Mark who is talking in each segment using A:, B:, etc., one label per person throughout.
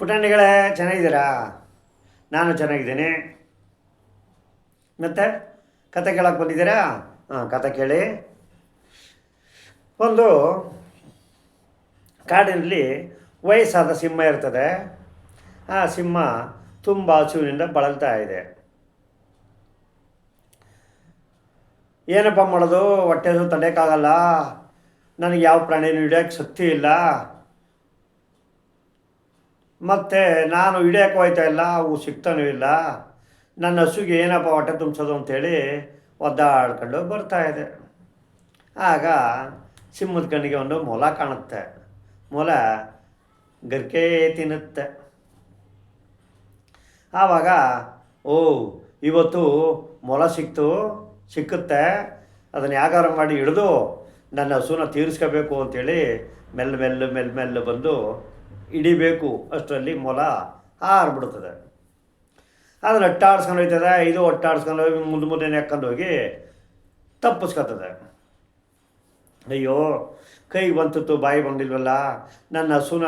A: ಪುಟಾಣಿಗಳೇ, ಚೆನ್ನಾಗಿದ್ದೀರಾ? ನಾನು ಚೆನ್ನಾಗಿದ್ದೀನಿ. ಮತ್ತೆ ಕತೆ ಕೇಳಕ್ಕೆ ಬಂದಿದ್ದೀರಾ? ಹಾಂ, ಕತೆ ಕೇಳಿ. ಒಂದು ಕಾಡಿನಲ್ಲಿ ವಯಸ್ಸಾದ ಸಿಂಹ ಇರ್ತದೆ. ಆ ಸಿಂಹ ತುಂಬ ಹಸುವಿನಿಂದ ಬಳಲ್ತಾ ಇದೆ. ಏನಪ್ಪ ಮಾಡೋದು? ಹೊಟ್ಟೆದು ತಡೆಯೋಕ್ಕಾಗಲ್ಲ ನನಗೆ ಯಾವ ಪ್ರಾಣಿನೂ ಹಿಡಿಯೋಕ್ಕೆ ಶಕ್ತಿ ಇಲ್ಲ. ಮತ್ತು ನಾನು ಹಿಡಿಯೋಕೆ ಹೋಯ್ತಾ ಇಲ್ಲ, ಅವು ಸಿಗ್ತಾನೂ ಇಲ್ಲ. ನನ್ನ ಹಸುಗೆ ಏನಪ್ಪ ಹೊಟ್ಟೆ ತುಂಬಿಸೋದು ಅಂಥೇಳಿ ಒದ್ದಾಡ್ಕೊಂಡು ಬರ್ತಾ ಇದೆ. ಆಗ ಸಿಂಹದ ಕಣ್ಣಿಗೆ ಒಂದು ಮೊಲ ಕಾಣುತ್ತೆ. ಮೊಲ ಗರ್ಕೆ ತಿನ್ನುತ್ತೆ. ಆವಾಗ, ಓ, ಇವತ್ತು ಮೊಲ ಸಿಕ್ತು, ಸಿಕ್ಕುತ್ತೆ. ಅದನ್ನು ಯಾಗಾರ ಮಾಡಿ ಹಿಡಿದು ನನ್ನ ಹಸುನ ತೀರಿಸ್ಕೋಬೇಕು ಅಂಥೇಳಿ ಮೆಲ್ಲ ಮೆಲ್ಲ ಮೆಲ್ಲ ಮೆಲ್ಲ ಬಂದು ಹಿಡಿಬೇಕು ಅಷ್ಟರಲ್ಲಿ ಮೊಲ ಹಾರ್ಬಿಡ್ತದೆ. ಆದರೆ ಅಟ್ಟಾಡ್ಸ್ಕೊಂಡು ಹೋಯ್ತದೆ, ಇದು ಅಟ್ಟಾಡ್ಸ್ಕೊಂಡು ಹೋಗಿ ಮುಂದೆ ಮುಂದೆ ನೆಕ್ಕೊಂಡು ಹೋಗಿ ತಪ್ಪಿಸ್ಕೊತದೆ. ಅಯ್ಯೋ, ಕೈಗೆ ಬಂತಿತ್ತು, ಬಾಯಿ ಬಂದಿಲ್ವಲ್ಲ? ನನ್ನ ಹಸುನ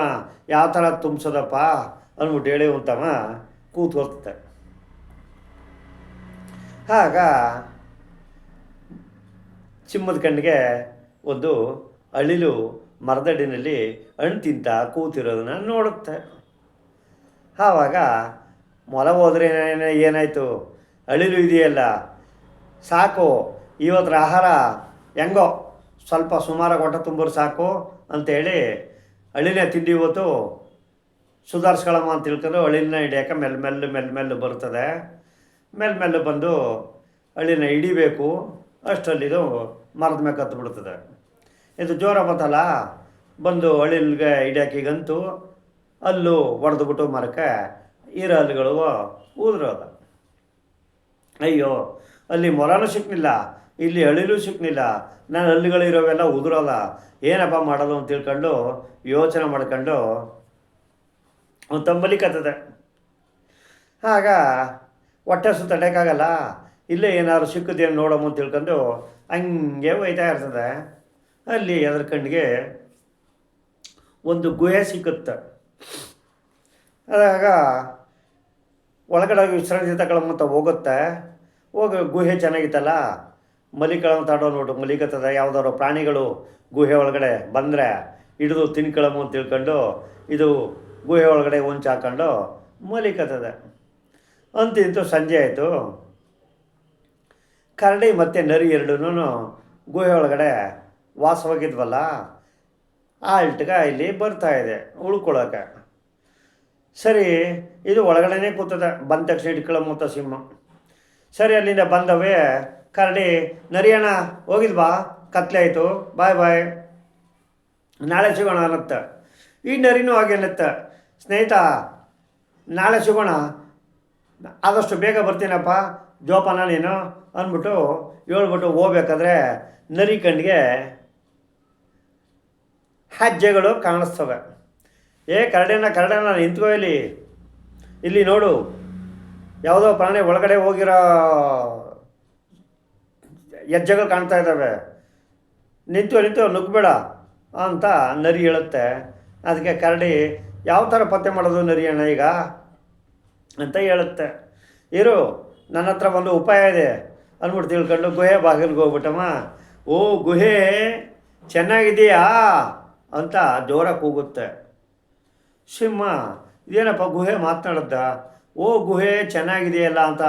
A: ಯಾವ ಥರ ತುಂಬಿಸೋದಪ್ಪ ಅಂದ್ಬಿಟ್ಟು ಹೇಳಿ ಅಂತವ ಕೂತ್ಕೊಳ್ತದೆ. ಆಗ ಚಿಮ್ಮದ ಕಣ್ಣಿಗೆ ಒಂದು ಅಳಿಲು ಮರದಡಿನಲ್ಲಿ ಹಣ್ಣು ತಿಂತ ಕೂತಿರೋದನ್ನ ನೋಡುತ್ತೆ. ಆವಾಗ ಮೊಲ ಹೋದ್ರೆ ಏನ- ಏನಾಯಿತು? ಅಳಿಲು ಇದೆಯಲ್ಲ? ಸಾಕು, ಇವತ್ತರ ಆಹಾರ ಹೆಂಗೋ? ಸ್ವಲ್ಪ ಸುಮಾರಾಗಿ ಹೊಟ್ಟೆ ತುಂಬರು ಸಾಕು ಅಂತೇಳಿ ಅಳಿನೇ ತಿಂಡಿ ಇವತ್ತು ಸುಧಾರಿಸ್ಕೊಳ್ಳಮ್ಮ ಅಂತ ತಿಳ್ಕೊಂಡು ಅಳಿನ ಹಿಡಿಯೋಕೆ ಮೆಲ್ಲ ಮೆಲ್ಲ ಮೆಲ್ಲ ಮೆಲ್ಲ ಬರ್ತದೆ. ಮೆಲ್ಲ ಮೆಲ್ಲ ಬಂದು ಅಳಿನ ಹಿಡಿಬೇಕು. ಅಷ್ಟರಲ್ಲಿ ಇದು ಮರದ ಮೇಲೆ ಕತ್ತು ಬಿಡ್ತದೆ ಇದು ಜೋರ ಬಂತಲ್ಲ ಬಂದು ಅಳಿಲ್ಗೆ ಇಡ್ಯಾಕಿಗಂತೂ ಅಲ್ಲೂ ಹೊಡೆದ್ಬಿಟ್ಟು ಮರಕ್ಕೆ ಈರ ಹಲ್ಲುಗಳು ಊದ್ರೋದ. ಅಯ್ಯೋ, ಅಲ್ಲಿ ಮೊರನೂ ಸಿಕ್ನಿಲ್ಲ, ಇಲ್ಲಿ ಅಳಿಲು ಸಿಕ್ನಿಲ್ಲ, ನಾನು ಹಲ್ಲುಗಳಿರೋವೆಲ್ಲ ಉದುರೋಲ್ಲ, ಏನಪ್ಪ ಮಾಡೋದು ಅಂತ ತಿಳ್ಕೊಂಡು ಯೋಚನೆ ಮಾಡ್ಕೊಂಡು ಅವ್ನು ತಂಬಲಿ ಕತ್ತದೆ ಆಗ ಹೊಟ್ಟೆ ತಡೆಯೋಕ್ಕಾಗಲ್ಲ ಇಲ್ಲೇ ಏನಾದ್ರು ಸಿಕ್ಕುದೇನು ನೋಡಮ್ಮ ಅಂತ ತಿಳ್ಕೊಂಡು ಹಂಗೆ ಒಯ್ತಾ ಇರ್ತದೆ. ಅಲ್ಲಿ ಅದರ ಕಣ್ಣಿಗೆ ಒಂದು ಗುಹೆ ಸಿಕ್ಕುತ್ತೆ. ಅದಾಗ ಒಳಗಡೆ ವಿಶ್ರಾಂತಿ ತಗೊಳಮ್ಮಂತ ಹೋಗುತ್ತೆ. ಹೋಗಿ ಗುಹೆ ಚೆನ್ನಾಗಿತ್ತಲ್ಲ ಮಲಿಕೊಳ್ಳಂತ ಆಡೋ ನೋಡು, ಮಲಿಕತ್ತದ, ಯಾವುದಾದ್ರು ಪ್ರಾಣಿಗಳು ಗುಹೆ ಒಳಗಡೆ ಬಂದರೆ ಹಿಡಿದು ತಿನ್ಕೊಳ್ಳಮು ಅಂತ ತಿಳ್ಕೊಂಡು ಇದು ಗುಹೆ ಒಳಗಡೆ ಹೊಂಚು ಹಾಕೊಂಡು ಮಲಿಕತ್ತದೆ. ಅಂತಿಂತು ಸಂಜೆ ಆಯಿತು. ಕರಡಿ ಮತ್ತು ನರಿ ಎರಡೂ ಗುಹೆ ಒಳಗಡೆ ವಾಸವಾಗಿದ್ವಲ್ಲ ಆಲ್ಟ್ಗ ಇಲ್ಲಿ ಬರ್ತಾ ಇದೆ ಉಳ್ಕೊಳಕ ಸರಿ, ಇದು ಒಳಗಡೆನೇ ಕೂತದೆ, ಬಂದ ತಕ್ಷಣ ಹಿಡ್ಕೊಳ್ಳೋ ಸಿಂಹ. ಸರಿ, ಅಲ್ಲಿಂದ ಬಂದವೇ, ಕರಡಿ, ನರಿಯಣ್ಣ ಹೋಗಿದ್ವಾ ಕತ್ಲೆ ಆಯಿತು, ಬಾಯ್ ಬಾಯ್. ನಾಳೆ ಸಿಗೋಣ ಅನ್ನತ್ತೆ. ಈ ನರಿನೂ ಹಾಗೆ ಅನ್ನತ್ತೆ. ಸ್ನೇಹಿತ, ನಾಳೆ ಸಿಗೋಣ. ಆದಷ್ಟು ಬೇಗ ಬರ್ತೀನಪ್ಪ, ಜೋಪಾನ ನೀನು, ಅಂದ್ಬಿಟ್ಟು ಹೇಳ್ಬಿಟ್ಟು ಹೋಗ್ಬೇಕಾದ್ರೆ ನರಿ ಕಣ್ಣಿಗೆ ಹೆಜ್ಜೆಗಳು ಕಾಣಿಸ್ತವೆ. ಏ, ಕರಡಿನ ಕರಡನ ನಿಂತ್ಕೋ ಇಲ್ಲಿ. ಇಲ್ಲಿ ನೋಡು. ಯಾವುದೋ ಪ್ರಾಣಿ ಒಳಗಡೆ ಹೋಗಿರೋ ಹೆಜ್ಜೆಗಳು ಕಾಣ್ತಾ ಇದ್ದಾವೆ. ನಿಂತು ನಿಂತು ನುಗ್ಬೇಡ ಅಂತ ನರಿ ಹೇಳುತ್ತೆ. ಅದಕ್ಕೆ ಕರಡಿ, ಯಾವ ಥರ ಪತ್ತೆ ಮಾಡೋದು ನರಿ ಅಣ್ಣ ಈಗ? ಅಂತ ಹೇಳುತ್ತೆ. ಇರು, ನನ್ನ ಹತ್ರ ಒಂದು ಉಪಾಯ ಇದೆ. ಅಂದ್ಬಿಟ್ಟು ತಿಳ್ಕೊಂಡು ಗುಹೆ ಬಾಗಿಲಿಗೆ ಹೋಗ್ಬಿಟ್ಟಮ್ಮ. ಓ, ಗುಹೆ ಚೆನ್ನಾಗಿದೆಯಾ ಅಂತ ಜೋರ ಕೂಗುತ್ತೆ. ಸಿಂಹ, ಇದೇನಪ್ಪ ಗುಹೆ ಮಾತನಾಡುತ್ತ ಓ ಗುಹೆ ಚೆನ್ನಾಗಿದೆಯಲ್ಲ ಅಂತ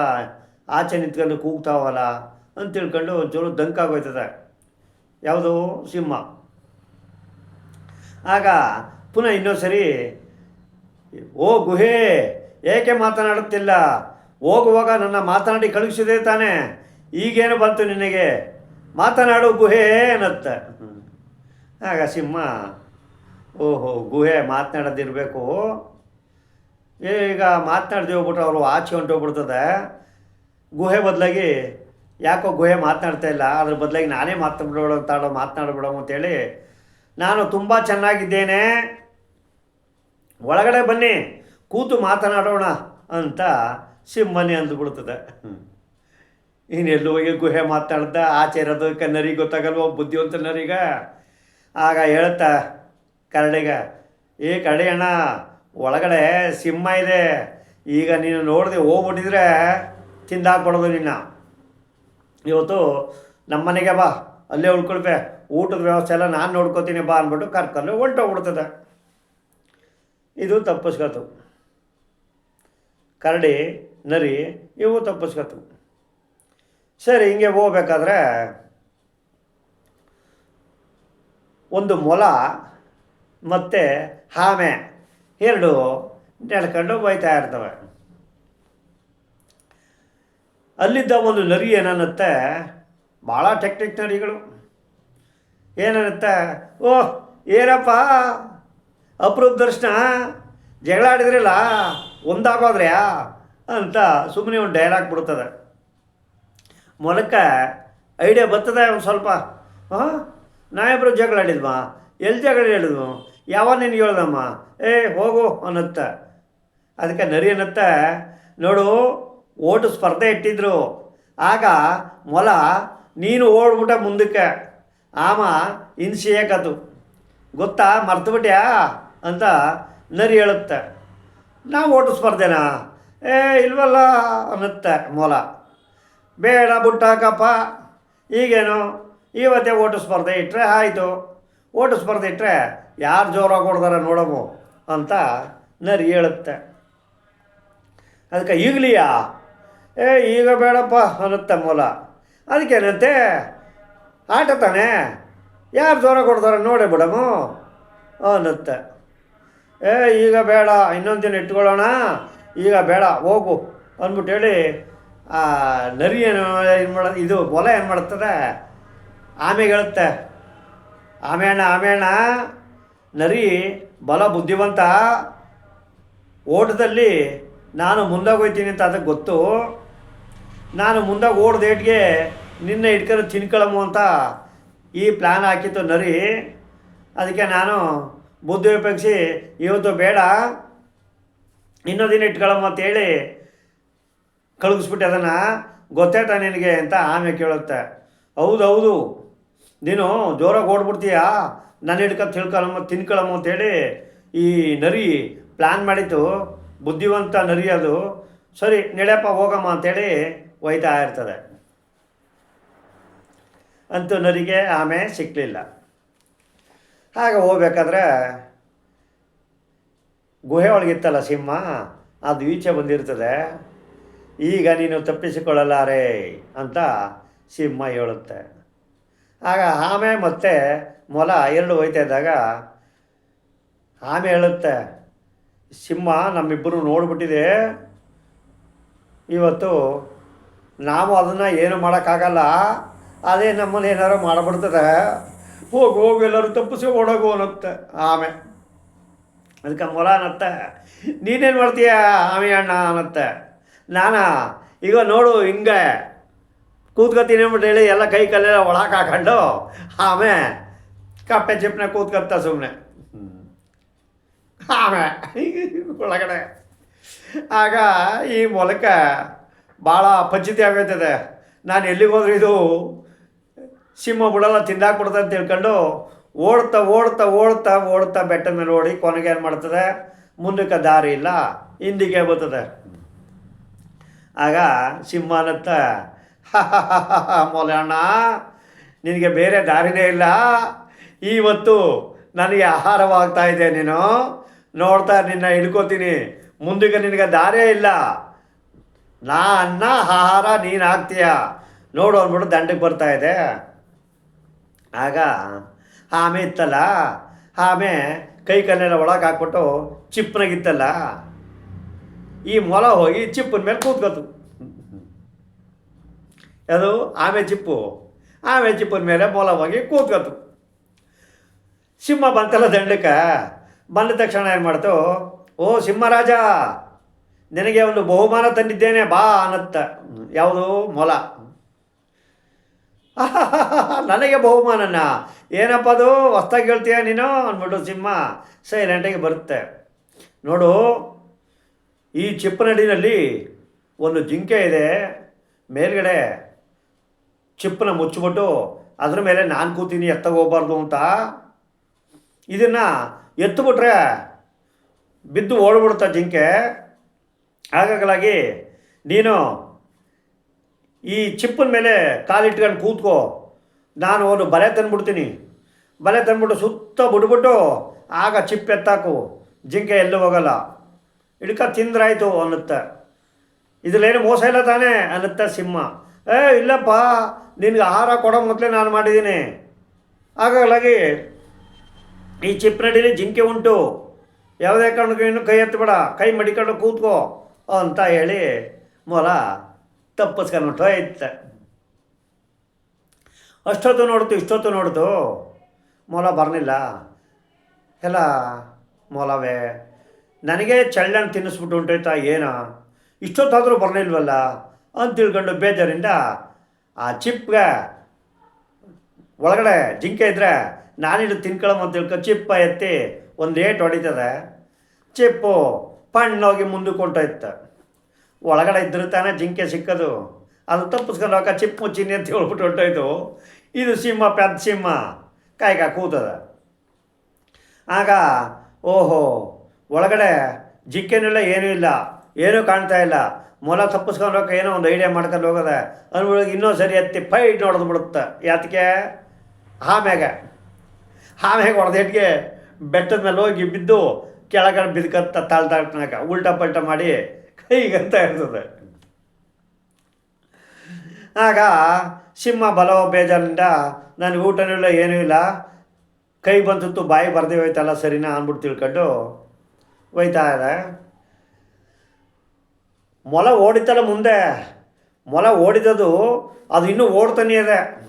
A: ಆಚೆ ನಿಂತ್ಕೊಂಡು ಕೂಗ್ತಾವಲ್ಲ ಅಂತ ತಿಳ್ಕೊಂಡು ಒಂಚೂರು ದಂಕಾಗೋಯ್ತದೆ ಯಾವುದು? ಸಿಂಹ. ಆಗ ಪುನಃ ಇನ್ನೊಂದು ಸರಿ, ಓ ಗುಹೆ, ಏಕೆ ಮಾತನಾಡುತ್ತಿಲ್ಲ? ಹೋಗುವಾಗ ನನ್ನ ಮಾತನಾಡಿ ಕಳುಹಿಸಿದೆ ತಾನೆ. ಈಗೇನು ಬಂತು ನಿನಗೆ? ಮಾತನಾಡು ಗುಹೆ ಅನ್ನತ್ತೆ. ಆಗ ಸಿಂಹ, ಓಹೋ, ಗುಹೆ ಮಾತನಾಡೋದಿರಬೇಕು. ಈಗ ಮಾತನಾಡ್ದೆ ಹೋಗ್ಬಿಟ್ರೆ ಅವರು ಆಚೆ ಹೊಂಟೋಗ್ಬಿಡ್ತದೆ ಗುಹೆ ಬದಲಾಗಿ ಯಾಕೋ ಗುಹೆ ಮಾತನಾಡ್ತಾ ಇಲ್ಲ, ಅದ್ರ ಬದಲಾಗಿ ನಾನೇ ಮಾತಾಡ್ಬಿಡೋ ತಾಡೋ ಮಾತನಾಡ್ಬಿಡೋ ಅಂತೇಳಿ ನಾನು ತುಂಬ ಚೆನ್ನಾಗಿದ್ದೇನೆ. ಒಳಗಡೆ ಬನ್ನಿ, ಕೂತು ಮಾತನಾಡೋಣ ಅಂತ ಸಿಂಹನೇ ಅಂದ್ಬಿಡ್ತದೆ. ಇನ್ನೆಲ್ಲೂ ಹೋಗಿ ಗುಹೆ ಮಾತಾಡ್ದ ಆಚೆ ಇರೋದಕ್ಕೆ ನರಿಗೆ ಗೊತ್ತಾಗಲ್ವ ಬುದ್ಧಿವಂತ ನರಿಗ ಆಗ ಹೇಳ್ತಾ ಕರಡಿಗೆ, ಏ ಕರಡಿ ಅಣ್ಣ, ಒಳಗಡೆ ಸಿಂಹ ಇದೆ. ಈಗ ನೀನು ನೋಡದೆ ಹೋಗ್ಬಿಟ್ಟಿದ್ರೆ ತಿಂದಾಕ್ಬಿಡೋದು ನಿನ್ನ. ಇವತ್ತು ನಮ್ಮನೆಗೆ ಬಾ, ಅಲ್ಲೇ ಉಳ್ಕೊಳ್ಬೆ ಊಟದ ವ್ಯವಸ್ಥೆ ಎಲ್ಲ ನಾನು ನೋಡ್ಕೋತೀನಿ ಬಾ ಅಂದ್ಬಿಟ್ಟು ಕರ್ಕೊಂಡು ಹೊಂಟೋಗ್ಬಿಡ್ತದೆ. ಇದು ತಪ್ಪಿಸ್ಕೊತು. ಕರಡಿ, ನರಿ, ಇವು ತಪ್ಪಿಸ್ಕೊತು. ಸರಿ, ಹಿಂಗೆ ಹೋಗ್ಬೇಕಾದ್ರೆ ಒಂದು ಮೊಲ, ಮತ್ತು ಆಮೆ ಎರಡು ನಡ್ಕೊಂಡು ಬೈತಾ ಇರ್ತವೆ. ಅಲ್ಲಿದ್ದ ಒಂದು ನರಿ ಏನನ್ನುತ್ತೆ? ಭಾಳ ಟೆಕ್ನಿಕ್ ನರಿಗಳು. ಏನನ್ನುತ್ತೆ? ಓಹ್, ಏನಪ್ಪ? ಅಪರೂಪ ದರ್ಶನ, ಜಗಳ ಆಡಿದ್ರಲ್ಲ, ಒಂದಾಗೋದ್ರ್ಯಾ? ಅಂತ ಸುಮ್ಮನೆ ಒಂದು ಡೈಲಾಗ್ ಬಿಡ್ತದೆ. ಮೊಲಕ್ಕೆ ಐಡಿಯಾ ಬರ್ತದೆ ಒಂದು ಸ್ವಲ್ಪ. ಹಾಂ? ನಾವಿಬ್ರು ಜಗಳ ಆಡಿದ್ವಾ? ಎಲ್ಲಿ ಜಗಳ ಹೇಳಿದ್ವು ಯಾವಾಗ ನಿನಗೆ ಹೇಳ್ದಮ್ಮ? ಏ, ಹೋಗು ಅನ್ನತ್ತ. ಅದಕ್ಕೆ ನರಿ ಅನ್ನತ್ತ, ನೋಡು, ಓಟು ಸ್ಪರ್ಧೆ ಇಟ್ಟಿದ್ರು. ಆಗ ಮೊಲ, ನೀನು ಓಡ್ಬಿಟ್ಟ ಮುಂದಕ್ಕೆ. ಆಮ ಇನ್ಸಿಯಕತ್ತು ಗೊತ್ತಾ? ಮರ್ತುಬಿಟ್ಯಾ? ಅಂತ ನರಿ ಹೇಳುತ್ತೆ. ನಾವು ಓಟು ಸ್ಪರ್ಧೆನಾ? ಏ, ಇಲ್ವಲ್ಲ ಅನ್ನತ್ತೆ ಮೊಲ. ಬೇಡ ಬುಟ್ಟಾಕಪ್ಪ. ಈಗೇನು? ಇವತ್ತೇ ಓಟು ಸ್ಪರ್ಧೆ ಇಟ್ಟರೆ ಆಯಿತು. ಓಟು ಸ್ಪರ್ಧೆ ಇಟ್ಟರೆ ಯಾರು ಜೋರಾಗಿ ಕೊಡ್ತಾರೆ ನೋಡಮು ಅಂತ ನರಿ ಹೇಳುತ್ತೆ. ಅದಕ್ಕೆ ಈಗಲಿಯಾ? ಏ, ಈಗ ಬೇಡಪ್ಪ ಅನ್ನುತ್ತೆ ಮೊಲ. ಅದಕ್ಕೇನಂತೆ? ಆಟ ತಾನೆ? ಯಾರು ಜೋರ ಕೊಡ್ತಾರೆ ನೋಡಿ ಬಿಡಮು ಅನ್ನುತ್ತೆ. ಏ, ಈಗ ಬೇಡ, ಇನ್ನೊಂದು ದಿನ ಇಟ್ಕೊಳ್ಳೋಣ. ಈಗ ಬೇಡ, ಹೋಗು ಅಂದ್ಬಿಟ್ಟು ಹೇಳಿ, ಆ ನರಿ ಏನು ಏನು ಮಾಡ ಇದು ಮೊಲ ಏನು ಮಾಡ್ತದೆ? ಆಮೆಗೆ ಹೇಳುತ್ತೆ. ಆಮೇಣ ಆಮೇಣ ನರಿ ಬಲ ಬುದ್ಧಿವಂತ. ಓಟದಲ್ಲಿ ನಾನು ಮುಂದಾಗ ಹೋಗ್ತೀನಿ ಅಂತ ಅದಕ್ಕೆ ಗೊತ್ತು. ನಾನು ಮುಂದಾಗಿ ಓಡ್ದೇಟ್ಗೆ ನಿನ್ನೆ ಇಟ್ಕೊಂಡು ತಿನ್ಕೊಳ್ಳಮು ಅಂತ ಈ ಪ್ಲ್ಯಾನ್ ಹಾಕಿತ್ತು ನರಿ. ಅದಕ್ಕೆ ನಾನು ಬುದ್ಧಿ ಉಪಯೋಗಿಸಿ ಇವತ್ತು ಬೇಡ. ಇನ್ನೊಂದು ದಿನ ಇಟ್ಕೊಳ್ಳಮ್ಮ ಅಂತೇಳಿ ಕಳುಗಿಸ್ಬಿಟ್ಟೆ ಅದನ್ನು. ಗೊತ್ತಾಯ್ತಾ ನಿನಗೆ? ಅಂತ ಆಮೆ ಕೇಳುತ್ತೆ. ಹೌದು ಹೌದು ನೀನು ಜೋರಾಗಿ ಓಡ್ಬಿಡ್ತೀಯಾ? ನಾನು ಹಿಡ್ಕೊ ತಿಳ್ಕೊಳಮ್ಮ ತಿನ್ಕೊಳಮ್ಮ ಅಂತೇಳಿ ಈ ನರಿ ಪ್ಲ್ಯಾನ್ ಮಾಡಿತು ಬುದ್ಧಿವಂತ ನರಿ ಅದು. ಸರಿ, ನಡೆಯಪ್ಪ ಹೋಗಮ್ಮ ಅಂತೇಳಿ ಒಯ್ತಾ ಇರ್ತದೆ. ಅಂತೂ ನರಿಗೆ ಆಮೆ ಸಿಕ್ಕಲಿಲ್ಲ ಹಾಗೆ ಹೋಗ್ಬೇಕಾದ್ರೆ ಗುಹೆ ಒಳಗಿತ್ತಲ್ಲ ಸಿಂಹ? ಅದು ಈಚೆ ಬಂದಿರ್ತದೆ. ಈಗ ನೀನು ತಪ್ಪಿಸಿಕೊಳ್ಳಲಾರೆ ಅಂತ ಸಿಂಹ ಹೇಳುತ್ತೆ. ಆಗ ಆಮೆ ಮತ್ತು ಮೊಲ ಎರಡು ಹೋಯ್ತಾ ಇದ್ದಾಗ ಆಮೆ ಹೇಳುತ್ತೆ, ಸಿಂಹ ನಮ್ಮಿಬ್ಬರು ನೋಡಿಬಿಟ್ಟಿದೆ. ಇವತ್ತು ನಾವು ಅದನ್ನು ಏನು ಮಾಡೋಕ್ಕಾಗಲ್ಲ. ಅದೇ ನಮ್ಮನ್ನು ಏನಾರು ಮಾಡಿಬಿಡ್ತದೆ. ಹೋಗು ಹೋಗು, ಎಲ್ಲರೂ ತಪ್ಪಿಸಿ ಓಡೋಗು, ಅನ್ನತ್ತೆ ಆಮೆ. ಅದಕ್ಕೆ ಮೊಲ ಅನ್ನತ್ತೆ, ನೀನೇನು ಮಾಡ್ತೀಯ ಆಮೆ ಅಣ್ಣ? ಅನ್ನತ್ತೆ, ನಾನಾ? ಈಗ ನೋಡು ಹಿಂಗೆ. ಕೂತ್ಕೊತೀನಿ ಅಂದ್ಬಿಟ್ಟು ಹೇಳಿ, ಎಲ್ಲ ಕೈ ಕಲ್ಲೆಲ್ಲ ಒಳಕ್ಕೆ ಹಾಕೊಂಡು ಆಮೆ ಕಪ್ಪೆ ಚಿಪ್ಪನೆ ಕೂತ್ಕೊತ ಸುಮ್ಮನೆ ಆಮೆ ಒಳಗಡೆ. ಆಗ ಈ ಮೂಲಕ ಭಾಳ ಪಚಿತಿ ಆಗೋಯ್ತದೆ. ನಾನು ಎಲ್ಲಿಗೆ ಹೋದ್ರೆ ಇದು ಸಿಂಹ ಬಿಡಲ್ಲ ತಿಂದಾಕ್ಬಿಡ್ತ ಅಂತ ತಿಳ್ಕೊಂಡು ಓಡ್ತಾ ಓಡ್ತಾ ಓಡ್ತಾ ಓಡ್ತಾ ಬೆಟ್ಟ ಮೇಲೆ ಓಡಿ ಕೊನೆಗೆ ಏನು ಮಾಡ್ತದೆ? ಮುಂದಕ್ಕೆ ದಾರಿ ಇಲ್ಲ, ಹಿಂದಿಗೆ ಬರ್ತದೆ. ಆಗ ಸಿಂಹನತ್ತ ಮೊಲಣ್ಣ ನಿನಗೆ ಬೇರೆ ದಾರಿನೇ ಇಲ್ಲ. ಇವತ್ತು ನನಗೆ ಆಹಾರವಾಗ್ತಾ ಇದೆ ನೀನು. ನೋಡ್ತಾ ನಿನ್ನ ಹಿಡ್ಕೋತೀನಿ. ಮುಂದಿಗೆ ನಿನಗೆ ದಾರೇ ಇಲ್ಲ. ನಾ ಅನ್ನ ಆಹಾರ ನೀನು ಹಾಕ್ತೀಯ ನೋಡು ಅಂದ್ಬಿಟ್ಟು ದಂಡಕ್ಕೆ ಬರ್ತಾ ಇದೆ. ಆಗ ಆಮೆ ಇತ್ತಲ್ಲ, ಆಮೆ ಕೈ ಕಲ್ಲೆಲ್ಲ ಒಳಗೆ ಹಾಕ್ಬಿಟ್ಟು ಚಿಪ್ಪನಾಗಿತ್ತಲ್ಲ ಈ ಮೊಲ ಹೋಗಿ ಚಿಪ್ಪನ ಮೇಲೆ ಕೂತ್ಕೋತು ಅದು ಆಮೆ ಚಿಪ್ಪು ಆಮೆ ಜಿಪ್ಪನ ಮೇಲೆ ಮೊಲ ಹೋಗಿ ಕೂತ್ಕೋತು ಸಿಂಹ ಬಂತಲ್ಲ ದಂಡಕ್ಕೆ ಬಂದ ತಕ್ಷಣ ಏನು ಮಾಡ್ತು? ಓ ಸಿಂಹರಾಜ, ನಿನಗೆ ಒಂದು ಬಹುಮಾನ ತಂದಿದ್ದೇನೆ ಬಾ ಅನ್ನತ್ತ. ಯಾವುದು? ಮೊಲ. ನನಗೆ ಬಹುಮಾನನ. ಏನಪ್ಪ ಅದು? ಹೊಸ್ದಾಗಿ ಹೇಳ್ತೀಯ ನೀನು? ಅಂದ್ಬಿಟ್ಟು ಸಿಂಹ ಸೈಲೆಂಟಾಗಿ ಬರುತ್ತೆ. ನೋಡು, ಈ ಚಿಪ್ಪನಡಿನಲ್ಲಿ ಒಂದು ಜಿಂಕೆ ಇದೆ. ಮೇಲ್ಗಡೆ ಚಿಪ್ಪನ ಮುಚ್ಚಿಬಿಟ್ಟು ಅದ್ರ ಮೇಲೆ ನಾನು ಕೂತೀನಿ ಎತ್ತಗೋಗ್ಬಾರ್ದು ಅಂತ ಇದನ್ನು ಎತ್ತುಬಿಟ್ರೆ ಬಿದ್ದು ಓಡ್ಬಿಡ್ತಾ ಜಿಂಕೆ. ಹಾಗಾಗಲಾಗಿ ನೀನು ಈ ಚಿಪ್ಪನ ಮೇಲೆ ಕಾಲಿಟ್ಕೊಂಡು ಕೂತ್ಕೋ. ನಾನು ಒಂದು ಬಲೆ ತಂದ್ಬಿಡ್ತೀನಿ. ಬಲೆ ತಂದ್ಬಿಟ್ಟು ಸುತ್ತ ಬಿಡ್ಬಿಟ್ಟು ಆಗ ಚಿಪ್ ಎತ್ತಾಕು. ಜಿಂಕೆ ಎಲ್ಲೂ ಹೋಗಲ್ಲ. ಇಡ್ಕ ತಿಂದ್ರಾಯ್ತು ಅನ್ನುತ್ತೆ. ಇದ್ರಲ್ಲೇನು ಮೋಸ ಇಲ್ಲ ತಾನೇ ಅನ್ನುತ್ತೆ ಸಿಂಹ. ಏ, ಇಲ್ಲಪ್ಪ, ನಿನಗೆ ಆಹಾರ ಕೊಡೋ ಮೊದಲೇ ನಾನು ಮಾಡಿದ್ದೀನಿ. ಹಾಗಾಗಿ ಈ ಚಿಪ್ನಡಿಲಿ ಜಿಂಕೆ ಉಂಟು. ಯಾವುದೇ ಕಾರಣಕ್ಕೂ ಇನ್ನು ಕೈ ಎತ್ತಬೇಡ ಕೈ ಮಡಿಕೊಂಡು ಕೂತ್ಕೋ ಅಂತ ಹೇಳಿ ಮೊಲ ತಪ್ಪಿಸ್ಕೊಂಡು ಹೋಯ್ತೆ ಅಷ್ಟೊತ್ತು ನೋಡ್ತು, ಇಷ್ಟೊತ್ತು ನೋಡ್ತು. ಮೊಲ ಬರಲಿಲ್ಲ. ಎಲ್ಲ ಮೊಲವೇ. ನನಗೆ ಚಳ್ಳನ್ನು ತಿನ್ನಿಸ್ಬಿಟ್ಟು ಉಂಟಾಯ್ತಾ ಏನೋ. ಇಷ್ಟೊತ್ತಾದರೂ ಬರಲಿಲ್ವಲ್ಲ? ಅಂತ ತಿಳ್ಕೊಂಡು ಬೇಜಾರಿಂದ ಆ ಚಿಪ್ಗೆ ಒಳಗಡೆ ಜಿಂಕೆ ಇದ್ದರೆ ನಾನಿಡು ತಿನ್ಕೊಳ್ಳೋ ಅಂತ ತಿಳ್ಕೊ ಚಿಪ್ಪ ಎತ್ತಿ ಒಂದು ಏಟ್ ಹೊಡಿತದೆ. ಚಿಪ್ಪು ಪಣ್ಣೋಗಿ ಮುಂದಕ್ಕೆ ಹೊಂಟೋಯ್ತು ಒಳಗಡೆ ಇದ್ದರೂ ತಾನೇ ಜಿಂಕೆ ಸಿಕ್ಕದು. ಅದು ತಪ್ಪಿಸ್ಕೊಂಡು ಹೋಗ ಚಿಪ್ ಮುಚ್ಚಿನಿ ಅಂತ ಹೇಳ್ಬಿಟ್ಟು ಹೊಂಟೋಯ್ತು ಇದು ಸಿಂಹ, ಪೆದ್ದ ಸಿಂಹ. ಕಾಯ್ಕ ಕೂತದ. ಆಗ ಓಹೋ, ಒಳಗಡೆ ಜಿಂಕೆನಿಲ್ಲ ಏನೂ ಇಲ್ಲ, ಏನೂ ಕಾಣ್ತಾ ಇಲ್ಲ. ಮೊಲ ತಪ್ಪಿಸ್ಕೊಂಡು ಹೋಗಕ್ಕೆ ಏನೋ ಒಂದು ಐಡಿಯಾ ಮಾಡ್ಕೊಂಡು ಹೋಗೋದೆ ಅಂದ್ಬಿಡೋಕೆ ಇನ್ನೊಂದು ಸರಿ ಎತ್ತಿ ಫೈಟ್ ನೋಡೋದು ಬಿಡುತ್ತೆ. ಯಾತಕ್ಕೆ ಆಮ್ಯಾಗ ಆಮ್ಯಾಗ ಹೊಡೆದೇಟ್ಗೆ ಬೆಟ್ಟದ ಮೇಲೆ ಹೋಗಿ ಬಿದ್ದು ಕೆಳಗಡೆ ಬಿದ್ಕತ್ತ ತಾಳ್ ತಾಳ್ನಾಗ. ಉಲ್ಟಾ ಪಲ್ಟ ಮಾಡಿ ಕೈಗಂತ ಇರ್ತದೆ ಆಗ ಸಿಂಹ ಬಲವ ಬೇಜಾರಿಂದ ನನಗೆ ಊಟನೂ ಇಲ್ಲ, ಏನೂ ಇಲ್ಲ. ಕೈ ಬಂದಿತ್ತು, ಬಾಯಿ ಬರ್ದೇ ಹೋಯ್ತಲ್ಲ ಸರಿನಾ ಅಂದ್ಬಿಟ್ಟು ತಿಳ್ಕೊಂಡು ಹೋಯ್ತಾ ಇದೆ ಮೊಲ ಓಡಿತಲ್ಲ ಮುಂದೆ, ಮೊಲ ಓಡಿದದು, ಅದು ಇನ್ನೂ ಓಡ್ತಾನೆ ಇದೆ.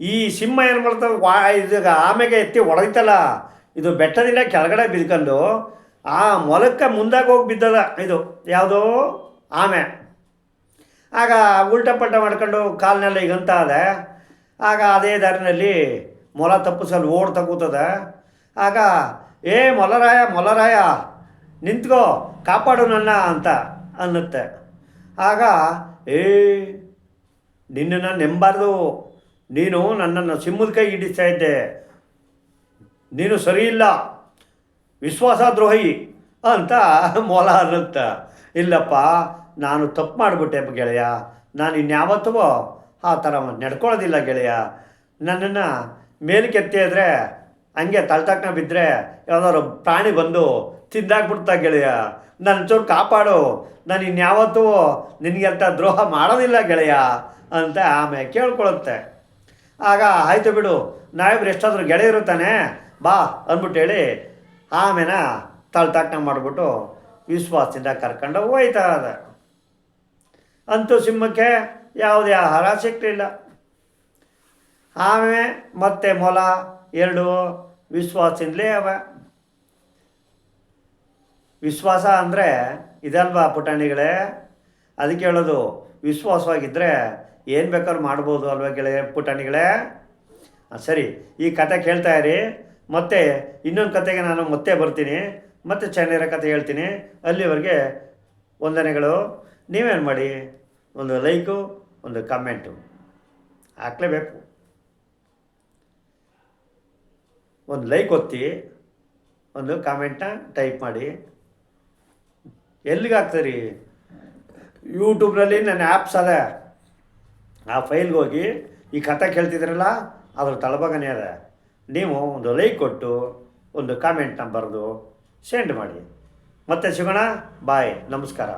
A: ಈ ಸಿಂಹ ಏನು ಮಾಡ್ತಾವೆ ವಾ, ಇದು ಆಮೆಗೆ ಎತ್ತಿ ಹೊಡೆಯ್ತಲ್ಲ ಇದು ಬೆಟ್ಟದಿಂದ ಕೆಳಗಡೆ ಬಿದ್ಕೊಂಡು, ಆ ಮೊಲಕ್ಕೆ ಮುಂದಾಗ ಹೋಗಿ ಬಿದ್ದದ ಇದು. ಯಾವುದೋ? ಆಮೆ. ಆಗ ಉಲ್ಟ ಪಲ್ಟ ಮಾಡ್ಕೊಂಡು ಕಾಲಿನೆಲ್ಲ ಈಗಂತ ಅದೆ ಆಗ ಅದೇ ದಾರಿನಲ್ಲಿ ಮೊಲ ತಪ್ಪಿಸಲು ಕೂತದೆ. ಆಗ, ಏ ಮೊಲರಾಯ ಮೊಲರಾಯ, ನಿಂತ್ಕೋ, ಕಾಪಾಡು ನನ್ನ ಅಂತ. ಅನ್ನುತ್ತೆ. ಆಗ, ಏ, ನಿನ್ನನ್ನು ನೆಂಬಾರ್ದು. ನೀನು ನನ್ನನ್ನು ಸಿಮ್ಮದ ಕೈ ಹಿಡಿಸ್ತಾ ಇದ್ದೆ. ನೀನು ಸರಿ ಇಲ್ಲ. ವಿಶ್ವಾಸದ್ರೋಹಿ ಅಂತ ಮೊಲ ಅನ್ನುತ್ತ. ಇಲ್ಲಪ್ಪ, ನಾನು ತಪ್ಪು ಮಾಡಿಬಿಟ್ಟೆ ಗೆಳೆಯ. ನಾನು ಇನ್ಯಾವತ್ತೂ ಆ ಥರ ನಡ್ಕೊಳ್ಳೋದಿಲ್ಲ ಗೆಳೆಯ. ನನ್ನನ್ನು ಮೇಲಕ್ಕೆ ಎತ್ತಿ ಇದ್ರೆ ಹಂಗೆ ತಳ್ತಕ್ಕನ ಬಿದ್ದರೆ ಯಾವ್ದಾದ್ರು ಪ್ರಾಣಿ ಬಂದು ತಿಂದಾಕ್ಬಿಡ್ತಾ ಗೆಳೆಯ. ನನ್ನ ಚೂರು ಕಾಪಾಡು. ನಾನು ಇನ್ಯಾವತ್ತೂ ನಿನಗೆ ಅಂತ ದ್ರೋಹ ಮಾಡೋದಿಲ್ಲ ಗೆಳೆಯ ಅಂತ ಆಮೆ ಕೇಳ್ಕೊಳ್ಳುತ್ತೆ ಆಗ ಆಯಿತು ಬಿಡು. ನಾವಿಬ್ರು ಎಷ್ಟಾದರೂ ಗೆಳೆಯರು ಇರುತ್ತಾನೆ, ಬಾ ಅಂದ್ಬಿಟ್ಟು ಹೇಳಿ ಆಮೇನ ತಳ್ತಾಕ್ನ ಮಾಡಿಬಿಟ್ಟು ವಿಶ್ವಾಸದಿಂದ ಕರ್ಕೊಂಡು ಹೋಯ್ತಾ ಅದ ಅಂತೂ ಸಿಂಹಕ್ಕೆ ಯಾವುದೇ ಆಹಾರ ಸಿಕ್ಕಲಿಲ್ಲ ಆಮೆ ಮತ್ತೆ ಮೊಲ ಎರಡು ವಿಶ್ವಾಸದಿಂದಲೇ ಅವ. ವಿಶ್ವಾಸ ಅಂದರೆ ಇದಲ್ವಾ ಪುಟಾಣಿಗಳೇ? ಅದಕ್ಕೆ ಹೇಳೋದು ವಿಶ್ವಾಸವಾಗಿದ್ದರೆ ಏನು ಬೇಕಾದ್ರೂ ಮಾಡ್ಬೋದು ಅಲ್ವಾ ಗೆಳೆಯ ಪುಟಾಣಿಗಳೇ? ಸರಿ, ಈ ಕತೆ ಕೇಳ್ತಾ ಇರಿ. ಮತ್ತೆ ಇನ್ನೊಂದು ಕತೆಗೆ ನಾನು ಮತ್ತೆ ಬರ್ತೀನಿ. ಮತ್ತೆ ಚೆನ್ನಾಗಿರೋ ಕತೆ ಹೇಳ್ತೀನಿ. ಅಲ್ಲಿವರೆಗೆ ವಂದನೆಗಳು. ನೀವೇನು ಮಾಡಿ? ಒಂದು ಲೈಕು, ಒಂದು ಕಮೆಂಟು. ಹಾಕ್ಲೇಬೇಕು. ಒಂದು ಲೈಕ್ ಒತ್ತಿ, ಒಂದು ಕಾಮೆಂಟ್ನ ಟೈಪ್ ಮಾಡಿ. ಎಲ್ಲಿಗೆ ಹಾಕ್ತೀರಿ? ಯೂಟ್ಯೂಬ್ನಲ್ಲಿ ನನ್ನ ಆ್ಯಪ್ಸ್ ಅದ. ಆ ಫೈಲ್ಗೆ ಹೋಗಿ ಈ ಕಥೆ ಕೇಳ್ತಿದ್ರಲ್ಲ, ಅದ್ರ ತಳಭಾಗನೇ ಅದ. ನೀವು ಒಂದು ಲೈಕ್ ಕೊಟ್ಟು, ಒಂದು ಕಾಮೆಂಟ್ನ ಬರೆದು ಸೆಂಡ್ ಮಾಡಿ. ಮತ್ತೆ ಸಿಗೋಣ? ಬಾಯ್ ನಮಸ್ಕಾರ.